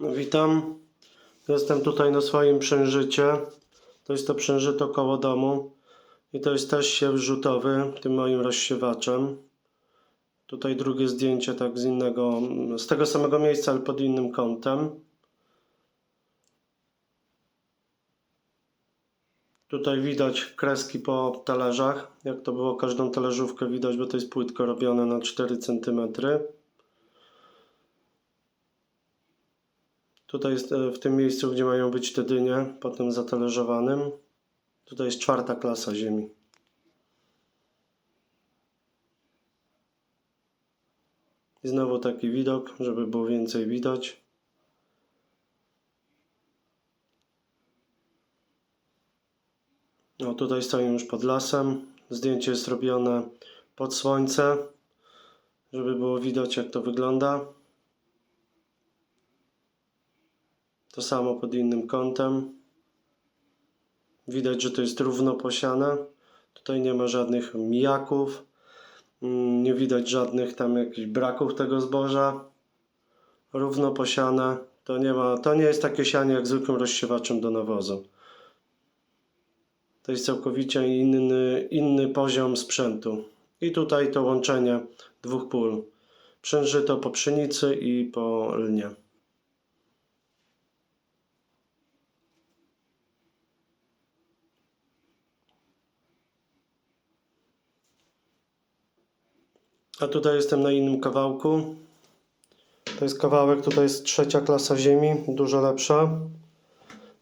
No, witam. Jestem tutaj na swoim przężycie. To jest to przężyto koło domu. I to jest też siew rzutowy tym moim rozsiewaczem. Tutaj drugie zdjęcie tak z innego, z tego samego miejsca, ale pod innym kątem. Tutaj widać kreski po talerzach. Jak to było, każdą talerzówkę widać, bo to jest płytko robione na 4 cm. Tutaj jest e, w tym miejscu, gdzie mają być te dynie, potem zatalerzowanym. Tutaj jest czwarta klasa ziemi. I znowu taki widok, żeby było więcej widać. No tutaj stoję już pod lasem. Zdjęcie jest robione pod słońce, żeby było widać jak to wygląda. To samo pod innym kątem. Widać, że to jest równo posiane. Tutaj nie ma żadnych mijaków. Mm, Nie widać żadnych tam jakichś braków tego zboża. Równo posiane. To nie, ma, to nie jest takie sianie jak zwykłym rozsiewaczem do nawozu. To jest całkowicie inny, inny poziom sprzętu. I tutaj to łączenie dwóch pól. Przężyto po pszenicy i po lnie. A tutaj jestem na innym kawałku. To jest kawałek, tutaj jest trzecia klasa ziemi, dużo lepsza.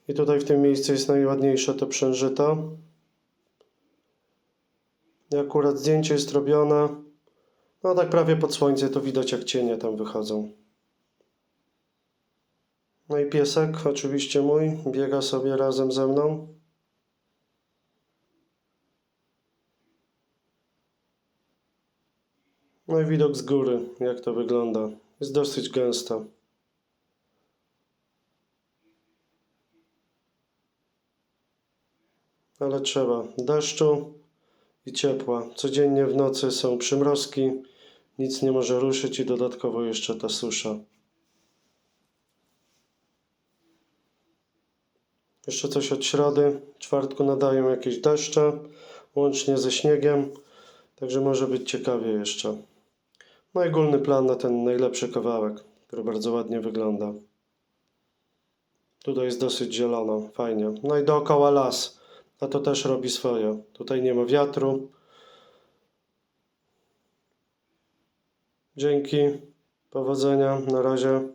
I tutaj w tym miejscu jest najładniejsze to przężyto. I akurat zdjęcie jest robione. No tak prawie pod słońce to widać jak cienie tam wychodzą. No i piesek, oczywiście mój, biega sobie razem ze mną. No i widok z góry, jak to wygląda. Jest dosyć gęsto. Ale trzeba deszczu i ciepła. Codziennie w nocy są przymrozki, nic nie może ruszyć i dodatkowo jeszcze ta susza. Jeszcze coś od środy. Czwartku nadają jakieś deszcze, łącznie ze śniegiem. Także może być ciekawie jeszcze. No i ogólny plan na ten najlepszy kawałek, który bardzo ładnie wygląda. Tutaj jest dosyć zielono, fajnie. No i dookoła las, a to też robi swoje. Tutaj nie ma wiatru. Dzięki, powodzenia, na razie.